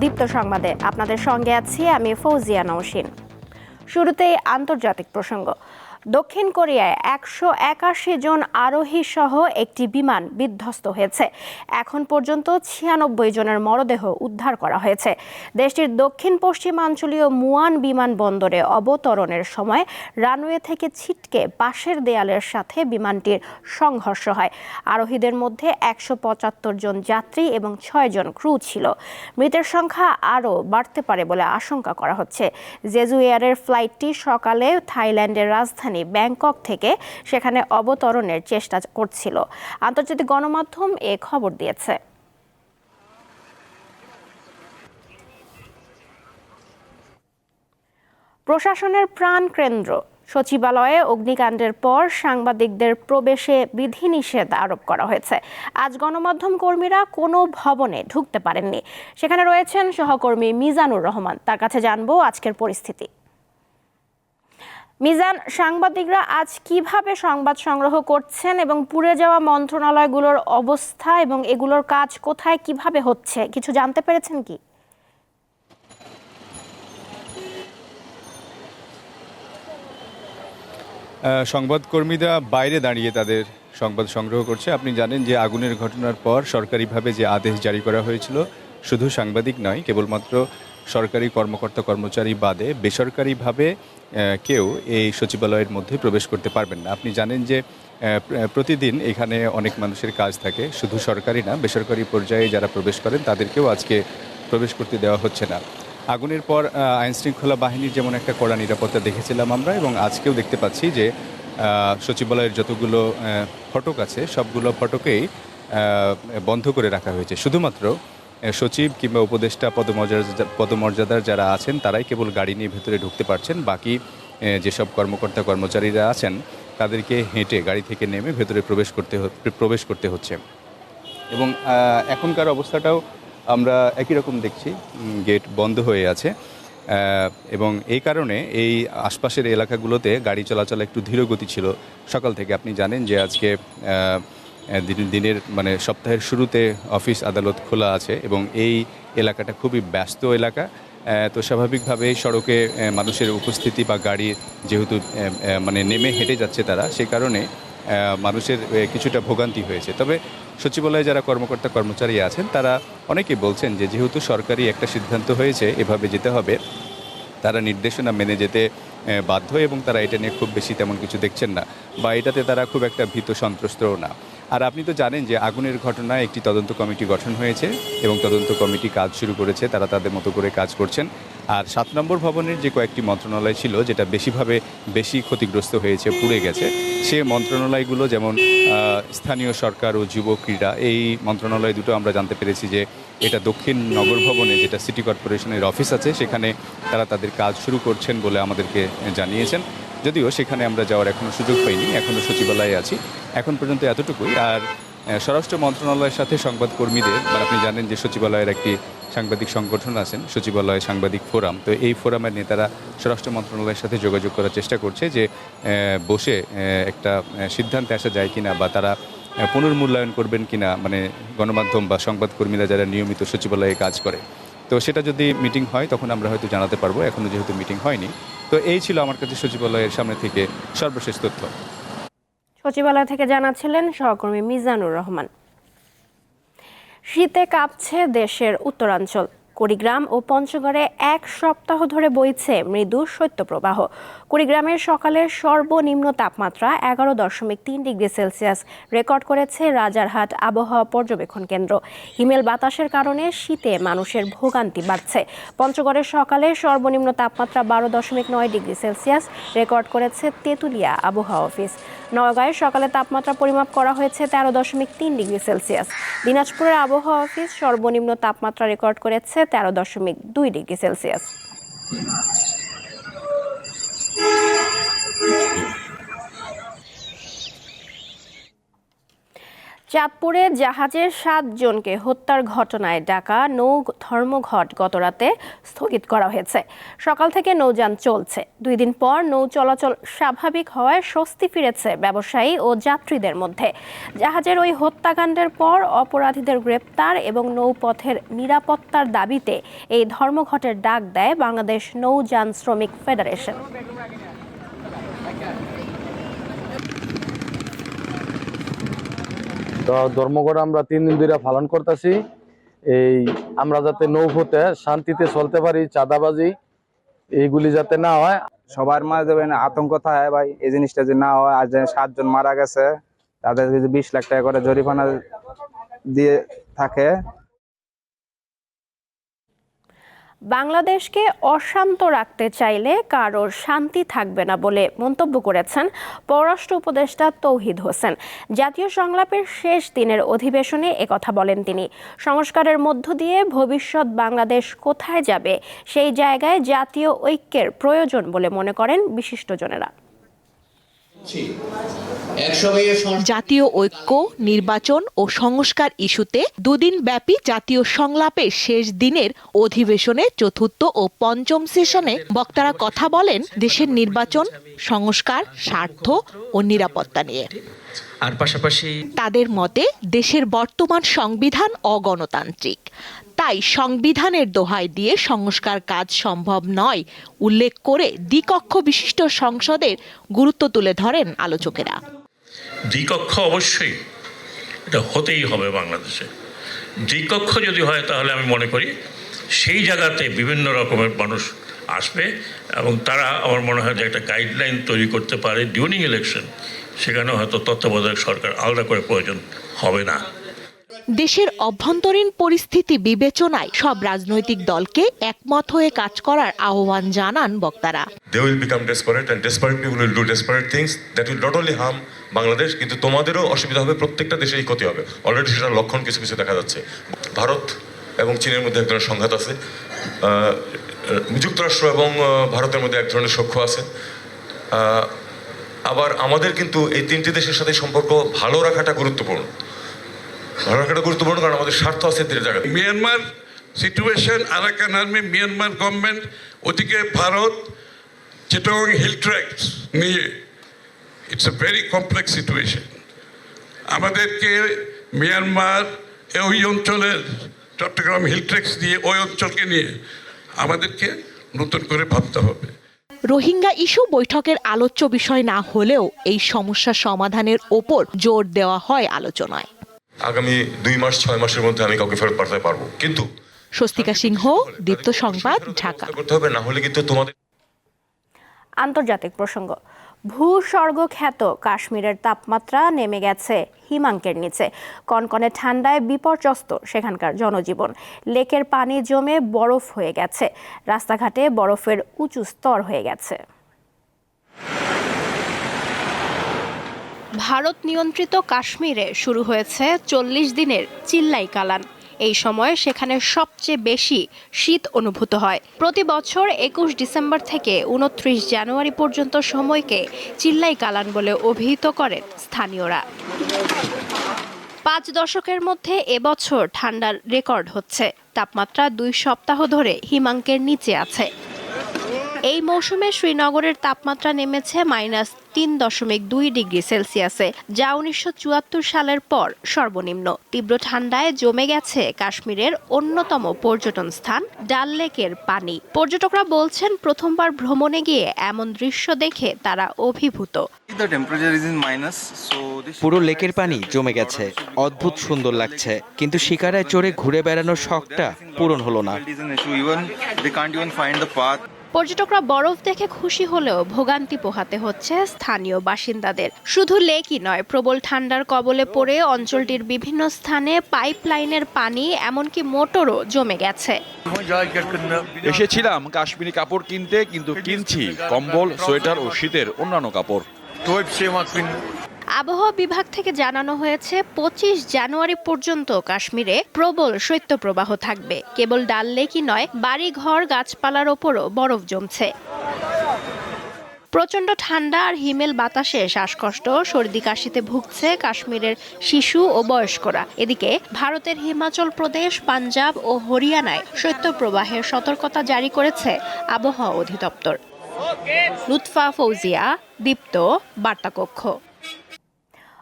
দীপ্ত সংবাদে। আপনাদের সঙ্গে আছি আমি ফৌজিয়া নৌসিন শুরুতেই আন্তর্জাতিক প্রসঙ্গ। দক্ষিণ কোরিয়ায় একশো একাশি জন আরোহী সহ একটি বিমান বিধ্বস্ত হয়েছে। এখন পর্যন্ত ছিয়ানব্বই জনের মরদেহ উদ্ধার করা হয়েছে। দেশটির দক্ষিণ পশ্চিমাঞ্চলীয় মুয়ান বিমানবন্দরে অবতরণের সময় রানওয়ে থেকে ছিটকে পাশের দেয়ালের সাথে বিমানটির সংঘর্ষ হয়। আরোহীদের মধ্যে একশো পঁচাত্তর জন যাত্রী এবং ছয় জন ক্রু ছিল। মৃতের সংখ্যা আরও বাড়তে পারে বলে আশঙ্কা করা হচ্ছে। জেজু এয়ারের ফ্লাইটটি সকালে থাইল্যান্ডের রাজধানী ব্যাংকক থেকে সেখানে অবতরণের চেষ্টা করছিল। আন্তর্জাতিক গণমাধ্যম এ খবর দিয়েছে। প্রশাসনের প্রাণ কেন্দ্র। সচিবালয়ে অগ্নিকাণ্ডের পর সাংবাদিকদের প্রবেশে বিধিনিষেধ আরোপ করা হয়েছে। আজ গণমাধ্যম কর্মীরা কোনো ভবনে ঢুকতে পারেননি। সেখানে রয়েছেন সহকর্মী মিজানুর রহমান। তার কাছে জানব আজকের পরিস্থিতি। মিজান, সাংবাদিকরা আজ কীভাবে সংবাদ সংগ্রহ করছেন এবং পুড়ে যাওয়া মন্ত্রণালয়গুলোর অবস্থা এবং এগুলোর কাজ কোথায়, কীভাবে হচ্ছে? কিছু জানতে পেরেছেন কি? সংবাদকর্মীরা বাইরে দাঁড়িয়ে তাদের সংবাদ সংগ্রহ করছে। আপনি জানেন যে আগুনের ঘটনার পর সরকারিভাবে যে আদেশ জারি করা হয়েছিল, শুধু সাংবাদিক নয়, কেবলমাত্র সরকারি কর্মকর্তা কর্মচারী বাদে বেসরকারিভাবে কেউ এই সচিবালয়ের মধ্যে প্রবেশ করতে পারবেন না। আপনি জানেন যে প্রতিদিন এখানে অনেক মানুষের কাজ থাকে, শুধু সরকারি না, বেসরকারি পর্যায়ে যারা প্রবেশ করেন তাদেরকেও আজকে প্রবেশ করতে দেওয়া হচ্ছে না। আগুনের পর আইনশৃঙ্খলা বাহিনীর যেমন একটা কড়া নিরাপত্তা দেখেছিলাম আমরা এবং আজকেও দেখতে পাচ্ছি যে সচিবালয়ের যতগুলো ফটক আছে, সবগুলো ফটকেই বন্ধ করে রাখা হয়েছে। শুধুমাত্র সচিব কিংবা উপদেষ্টা পদমর্যাদা পদমর্যাদার যারা আছেন, তারাই কেবল গাড়ি নিয়ে ভেতরে ঢুকতে পারছেন। বাকি যেসব কর্মকর্তা, কর্মচারীরা আছেন, তাদেরকে হেঁটে গাড়ি থেকে নেমে ভেতরে প্রবেশ করতে প্রবেশ করতে হচ্ছে। এবং এখনকার অবস্থাটাও আমরা একই রকম দেখছি। গেট বন্ধ হয়ে আছে। এবং এই কারণে এই আশপাশের এলাকাগুলোতে গাড়ি চলাচল একটু ধীর গতি ছিল। সকাল থেকে আপনি জানেন যে আজকে দিনের মানে সপ্তাহের শুরুতে অফিস আদালত খোলা আছে এবং এই এলাকাটা খুবই ব্যস্ত এলাকা। তো স্বাভাবিকভাবেই সড়কে মানুষের উপস্থিতি বা গাড়ি যেহেতু মানে নেমে হেঁটে যাচ্ছে তারা সেই কারণে মানুষের কিছুটা ভোগান্তি হয়েছে। তবে সচিবালয়ে যারা কর্মকর্তা, কর্মচারী আছেন, তারা অনেকেই বলছেন যে যেহেতু সরকারি একটা সিদ্ধান্ত হয়েছে এভাবে যেতে হবে, তারা নির্দেশনা মেনে যেতে বাধ্য এবং তারা এটা নিয়ে খুব বেশি তেমন কিছু দেখছেন না বা এটাতে তারা খুব একটা ভীত সন্ত্রস্তও না। আর আপনি তো জানেন যে আগুনের ঘটনায় একটি তদন্ত কমিটি গঠন হয়েছে এবং তদন্ত কমিটি কাজ শুরু করেছে, তারা তাদের মতো করে কাজ করছেন। আর সাত নম্বর ভবনের যে কয়েকটি মন্ত্রণালয় ছিল, যেটা বেশিভাবে বেশি ক্ষতিগ্রস্ত হয়েছে, পুড়ে গেছে, সে মন্ত্রণালয়গুলো যেমন স্থানীয় সরকার ও যুব ক্রীড়া, এই মন্ত্রণালয় দুটো আমরা জানতে পেরেছি যে এটা দক্ষিণ নগর ভবনে, যেটা সিটি কর্পোরেশনের অফিস আছে, সেখানে তারা তাদের কাজ শুরু করছেন বলে আমাদেরকে জানিয়েছেন। যদিও সেখানে আমরা যাওয়ার এখনও সুযোগ পাইনি এখনও সচিবালয়ে আছি। এখন পর্যন্ত এতটুকুই। আর স্বরাষ্ট্র মন্ত্রণালয়ের সাথে সংবাদকর্মীদের মানে আপনি জানেন যে সচিবালয়ের একটি সাংবাদিক সংগঠন আছেন, সচিবালয় সাংবাদিক ফোরাম। তো এই ফোরামের নেতারা স্বরাষ্ট্র মন্ত্রণালয়ের সাথে যোগাযোগ করার চেষ্টা করছে যে বসে একটা সিদ্ধান্তে আসা যায় কিনা, বা তারা পুনর্মূল্যায়ন করবেন কিনা মানে গণমাধ্যম বা সংবাদকর্মীরা যারা নিয়মিত সচিবালয়ে কাজ করে। তো সেটা যদি মিটিং হয়, তখন আমরা হয়তো জানাতে পারব এখনও যেহেতু মিটিং হয়নি। তো এই ছিল আমার কাছে সচিবালয়ের সামনে থেকে সর্বশেষ তথ্য। সচিবালয় থেকে জানাচ্ছিলেন সহকর্মী মিজানুর রহমান। শীতে কাঁপছে দেশের উত্তরাঞ্চল। কুড়িগ্রাম ও পঞ্চগড়ে এক সপ্তাহ ধরে বইছে মৃদু শৈত্যপ্রবাহ। কুড়িগ্রামের সকালে সর্বনিম্ন তাপমাত্রা এগারো দশমিক তিন ডিগ্রি সেলসিয়াস। রেকর্ড করেছে রাজারহাট আবহাওয়া পর্যবেক্ষণ কেন্দ্র। হিমেল বাতাসের কারণে শীতে মানুষের ভোগান্তি বাড়ছে। পঞ্চগড়ের সকালে সর্বনিম্ন তাপমাত্রা বারো দশমিক নয় ডিগ্রি সেলসিয়াস। রেকর্ড করেছে তেঁতুলিয়া আবহাওয়া অফিস। নওগাঁয় সকালে তাপমাত্রা পরিমাপ করা হয়েছে তেরো দশমিক তিন ডিগ্রি সেলসিয়াস। দিনাজপুরের আবহাওয়া অফিস সর্বনিম্ন তাপমাত্রা রেকর্ড করেছে তেরো দশমিক দুই ডিগ্রি সেলসিয়াস। চাঁদপুরে জাহাজের সাতজনকে হত্যার ঘটনায় ডাকা নৌ ধর্মঘট গতরাতে স্থগিত করা হয়েছে। সকাল থেকে নৌযান চলছে। দুই দিন পর নৌ চলাচল স্বাভাবিক হওয়ায় স্বস্তি ফিরেছে ব্যবসায়ী ও যাত্রীদের মধ্যে। জাহাজের ওই হত্যাকাণ্ডের পর অপরাধীদের গ্রেপ্তার এবং নৌপথের নিরাপত্তার দাবিতে এই ধর্মঘটের ডাক দেয় বাংলাদেশ নৌযান শ্রমিক ফেডারেশন। তো ধর্মঘট আমরা তিন দিন ধরে পালন করতেছি। এই আমরা যাতে নৌপথে শান্তিতে চলতে পারি, চাঁদাবাজি, এইগুলি যাতে না হয়। সবার মাঝে আতঙ্ক থাকে ভাই, এই জিনিসটা যে না হয়, আর সাতজন মারা গেছে, তাদের যদি বিশ লাখ টাকা করে জরিমানা দিয়ে থাকে বাংলাদেশকে অশান্ত রাখতে চাইলে কারোর শান্তি থাকবে না বলে মন্তব্য করেছেন পররাষ্ট্র উপদেষ্টা তৌহিদ হোসেন। জাতীয় সংলাপের শেষ দিনের অধিবেশনে একথা বলেন তিনি। সংস্কারের মধ্য দিয়ে ভবিষ্যৎ বাংলাদেশ কোথায় যাবে সেই জায়গায় জাতীয় ঐক্যের প্রয়োজন বলে মনে করেন বিশিষ্টজনেরা। জাতীয় ঐক্য নির্বাচন ও সংস্কার ইস্যুতে দুদিন ব্যাপী জাতীয় সংলাপের শেষ দিনের অধিবেশনে চতুর্থ ও পঞ্চম সেশনে বক্তারা কথা বলেন দেশের নির্বাচন সংস্কার স্বার্থ ও নিরাপত্তা নিয়ে। আর পাশাপাশি তাদের মতে দেশের বর্তমান সংবিধান অগণতান্ত্রিক। তাই সংবিধানের দোহাই দিয়ে সংস্কার কাজ সম্ভব নয় উল্লেখ করে দ্বিকক্ষ বিশিষ্ট সংসদের গুরুত্ব তুলে ধরেন আলোচকেরা। দ্বিকক্ষ অবশ্যই এটা হতেই হবে বাংলাদেশে। দ্বিকক্ষ যদি হয় তাহলে আমি মনে করি সেই জায়গাতে বিভিন্ন রকমের মানুষ আসবে এবং তারা আমার মনে হয় যে একটা গাইডলাইন তৈরি করতে পারে ডিউরিং ইলেকশন সেখানে হয়তো তত্ত্বাবধায়ক সরকার আলাদা করে প্রয়োজন হবে না। দেশের অভ্যন্তরীণ পরিস্থিতি বিবেচনায় সব রাজনৈতিক দলকে একমত হয়ে কাজ করার আহ্বান জানান বক্তারা। They will become desperate and desperate people will do desperate things that will not only harm Bangladesh, কিন্তু তোমাদেরও অসুবিধা হবে, প্রত্যেকটা দেশেই ক্ষতি হবে। অলরেডি সেটার লক্ষণ কিছু কিছু দেখা যাচ্ছে। ভারত এবং চীনের মধ্যে এক ধরনের সংঘাত আছে। যুক্তরাষ্ট্র এবং ভারতের মধ্যে এক ধরনের সখ্য আছে। আবার আমাদের কিন্তু এই তিনটি দেশের সাথে সম্পর্ক ভালো রাখাটা গুরুত্বপূর্ণ। ভালো রাখাটা গুরুত্বপূর্ণ কারণ আমাদের স্বার্থ আছে তিন জায়গায় Myanmar situation Arakan army Myanmar government ওদিকে ভারত চিটং হিল ট্র্যাক্স নিয়ে it's a very complex situation আমাদেরকে মিয়ানমার ওই অঞ্চলের চট্টগ্রাম হিল ট্র্যাক্স দিয়ে ওই অঞ্চলকে নিয়ে আমাদেরকে নতুন করে ভাবতে হবে। রোহিঙ্গা ইস্যু বৈঠকের আলোচ্য বিষয় না হলেও এই সমস্যা সমাধানের ওপর জোর দেওয়া হয় আলোচনায়। আগামী দুই মাস ছয় মাসের মধ্যে আমি কাউকে ফেরত পাঠাতে পারব। কিন্তু স্বস্তিকা সিংহ দীপ্ত সংবাদ ঢাকা। করতে হবে না হলে কিন্তু তোমাদের আন্তর্জাতিক প্রসঙ্গ। ভূস্বর্গ খ্যাত কাশ্মীরের তাপমাত্রা নেমে গেছে হিমাঙ্কের নিচে। কনকনে ঠান্ডায় বিপর্যস্ত সেখানকার জনজীবন। লেকের পানি জমে বরফ হয়ে গেছে। রাস্তাঘাটে বরফের উঁচু স্তর হয়ে গেছে। ভারত নিয়ন্ত্রিত কাশ্মীরে শুরু হয়েছে চল্লিশ দিনের চিল্লাই কালান। এই সময় সেখানে সবচেয়ে বেশি শীত অনুভূত হয়। প্রতি বছর একুশ ডিসেম্বর থেকে উনত্রিশ জানুয়ারি পর্যন্ত সময়কে চিল্লাই কালান বলে অভিহিত করেন স্থানীয়রা। পাঁচ দশকের মধ্যে এবছর ঠান্ডার রেকর্ড হচ্ছে। তাপমাত্রা দুই সপ্তাহ ধরে হিমাঙ্কের নিচে আছে। এই মৌসুমে শ্রীনগরের তাপমাত্রা নেমেছে মাইনাস তিন দশমিক দুই ডিগ্রি সেলসিয়াসে যা উনিশশো চুয়াত্তর সালের পর সর্বনিম্ন। তীব্র ঠান্ডায় জমে গেছে কাশ্মীরের অন্যতম পর্যটন স্থান ডাল লেকের পানি। পর্যটকরা বলছেন প্রথমবার ভ্রমণে গিয়ে এমন দৃশ্য দেখে তারা অভিভূত। পুরো লেকের পানি জমে গেছে অদ্ভুত সুন্দর লাগছে কিন্তু শিকারায় চড়ে ঘুরে বেড়ানোর শখটা পূরণ হলো না। পর্যটকরা বরফ দেখে খুশি হলেও ভোগান্তি পোহাতে হচ্ছে স্থানীয় বাসিন্দাদের। শুধু লেকই নয়, প্রবল ঠান্ডার কবলে পড়ে অঞ্চলটির বিভিন্ন স্থানে পাইপলাইনের পানি, এমনকি মোটরও জমে গেছে। এসেছিলাম কাশ্মীরি কাপড় কিনতে, কিন্তু কিনছি কম্বল, সোয়েটার ও শীতের অন্যান্য কাপড়। আবহাওয়া বিভাগ থেকে জানানো হয়েছে, পঁচিশ জানুয়ারি পর্যন্ত কাশ্মীরে প্রবল শৈত্যপ্রবাহ থাকবে। কেবল ডাল লেকই নয় বাড়ি ঘর গাছপালার ওপরও বরফ জমছে। প্রচণ্ড ঠান্ডা আর হিমেল বাতাসে শ্বাসকষ্ট, সর্দি কাশিতে ভুগছে কাশ্মীরের শিশু ও বয়স্করা। এদিকে ভারতের হিমাচল প্রদেশ, পাঞ্জাব ও হরিয়ানায় শৈত্যপ্রবাহের সতর্কতা জারি করেছে আবহাওয়া অধিদপ্তর। লুৎফা ফৌজিয়া, দীপ্ত, বার্তাকক্ষ।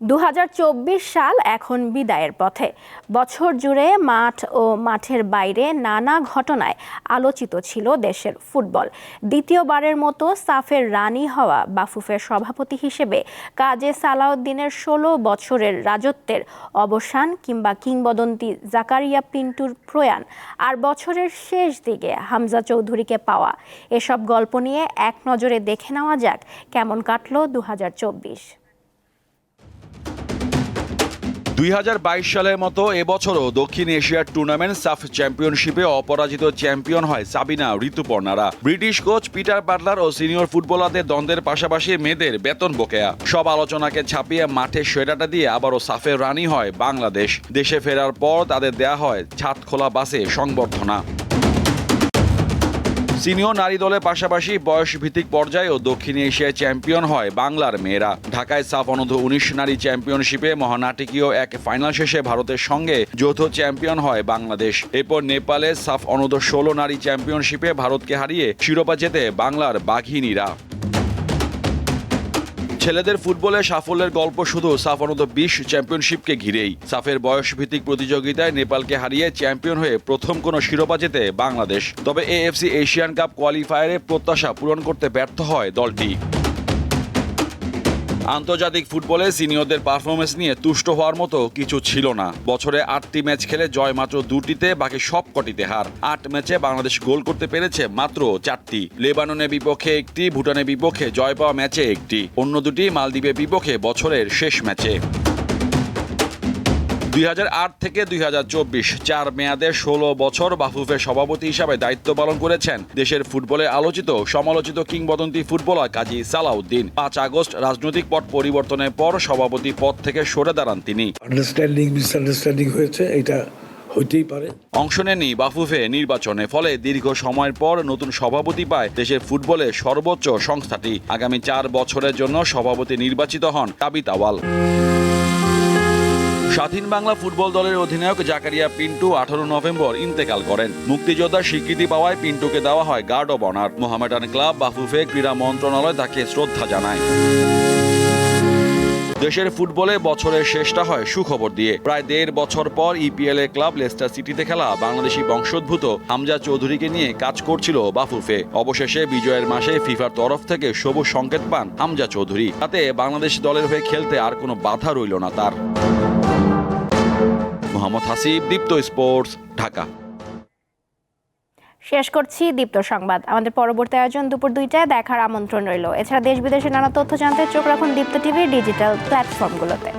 দু হাজার চব্বিশ সাল এখন বিদায়ের পথে। বছর জুড়ে মাঠ ও মাঠের বাইরে নানা ঘটনায় আলোচিত ছিল দেশের ফুটবল। দ্বিতীয়বারের মতো সাফের রানী হওয়া বাফুফের সভাপতি হিসেবে কাজে সালাউদ্দিনের ষোলো বছরের রাজত্বের অবসান কিংবা কিংবদন্তি জাকারিয়া পিন্টুর প্রয়াণ আর বছরের শেষ দিকে হামজা চৌধুরীকে পাওয়া। এসব গল্প নিয়ে এক নজরে দেখে নেওয়া যাক কেমন কাটলো দু দুই হাজার বাইশ সালের মতো এবছরও দক্ষিণ এশিয়ার টুর্নামেন্ট সাফ চ্যাম্পিয়নশিপে অপরাজিত চ্যাম্পিয়ন হয় সাবিনা ঋতুপর্ণারা। ব্রিটিশ কোচ পিটার বার্লার ও সিনিয়র ফুটবলারদের দ্বন্দ্বের পাশাপাশি মেয়েদের বেতন বকেয়া। সব আলোচনাকে ছাপিয়ে মাঠে সেরাটা দিয়ে আবারও সাফে রানি হয় বাংলাদেশ। দেশে ফেরার পর তাদের দেয়া হয় ছাদ খোলা বাসে সংবর্ধনা। সিনিয়র নারী দলের পাশাপাশি বয়স ভিত্তিক পর্যায়ে ও দক্ষিণ এশিয়ায় চ্যাম্পিয়ন হয় বাংলার মেয়েরা। ঢাকায় সাফ অনূর্ধ্ব উনিশ নারী চ্যাম্পিয়নশিপে মহানাটকীয় এক ফাইনাল শেষে ভারতের সঙ্গে যৌথ চ্যাম্পিয়ন হয় বাংলাদেশ। এরপর নেপালে সাফ অনূর্ধ্ব ষোলো নারী চ্যাম্পিয়নশিপে ভারতকে হারিয়ে শিরোপা জেতে বাংলার বাঘিনীরা। ছেলেদের ফুটবলে সাফল্যের গল্প শুধু সাফ অনূর্ধ্ব বিশ চ্যাম্পিয়নশিপকে ঘিরেই। সাফের বয়স ভিত্তিক প্রতিযোগিতায় নেপালকে হারিয়ে চ্যাম্পিয়ন হয়ে প্রথম কোনো শিরোপা জেতে বাংলাদেশ। তবে এএফসি এশিয়ান কাপ কোয়ালিফায়ারে প্রত্যাশা পূরণ করতে ব্যর্থ হয় দলটি। আন্তর্জাতিক ফুটবলে সিনিয়রদের পারফরমেন্স নিয়ে তুষ্ট হওয়ার মতো কিছু ছিল না। বছরে আটটি ম্যাচ খেলে জয় মাত্র দুটিতে, বাকি সব কটিতে হার। আট ম্যাচে বাংলাদেশ গোল করতে পেরেছে মাত্র চারটি। লেবাননের বিপক্ষে একটি, ভুটানের বিপক্ষে জয় পাওয়া ম্যাচে একটি। অন্য দুটি মালদ্বীপের বিপক্ষে বছরের শেষ ম্যাচে। দুই হাজার আট থেকে দুই চার মেয়াদে ষোলো বছর বাফুফের সভাপতি হিসাবে দায়িত্ব পালন করেছেন। দেশের ফুটবলে আলোচিত সমালোচিত কিংবদন্তি ফুটবলার কাজী সালাউদ্দিন। পাঁচ আগস্ট রাজনৈতিক পট পরিবর্তনের পর সভাপতি পদ থেকে সরে দাঁড়ান তিনি। আন্ডারস্ট্যান্ডিং মিসআন্ডারস্ট্যান্ডিং হয়েছে এটা হইতেই পারে। অংশ নেননি বাফুফে নির্বাচনে ফলে দীর্ঘ সময়ের পর নতুন সভাপতি পায় দেশের ফুটবলের সর্বোচ্চ সংস্থাটি। আগামী চার বছরের জন্য সভাপতি নির্বাচিত হন কাবিত আওয়াল। স্বাধীন বাংলা ফুটবল দলের অধিনায়ক জাকারিয়া পিন্টু আঠারো নভেম্বর ইন্তেকাল করেন। মুক্তিযোদ্ধার স্বীকৃতি পাওয়ায় পিন্টুকে দেওয়া হয় guard of honour. Mohammedan club Bafufe ক্রীড়া মন্ত্রণালয় তাকে শ্রদ্ধা জানায়। দেশের ফুটবলে বছরের শেষটা হয় সুখবর দিয়ে। প্রায় দেড় বছর পর ইপিএল এ ক্লাব লেস্টার সিটিতে খেলা বাংলাদেশি বংশোদ্ভূত হামজা চৌধুরীকে নিয়ে কাজ করছিল বাফুফে। অবশেষে বিজয়ের মাসে ফিফার তরফ থেকে সবুজ সংকেত পান হামজা চৌধুরী। তাতে বাংলাদেশ দলের হয়ে খেলতে আর কোনো বাধা রইল না তার। মোহাম্মদ হাসিব, দীপ্ত স্পোর্টস, ঢাকা। শেষ করছি দীপ্ত সংবাদ। আমাদের পরবর্তী আয়োজন দুপুর দুইটায় দেখার আমন্ত্রণ রইল। এছাড়া দেশ বিদেশে নানা তথ্য জানতে চোখ রাখুন দীপ্ত টিভির ডিজিটাল প্ল্যাটফর্মগুলোতে।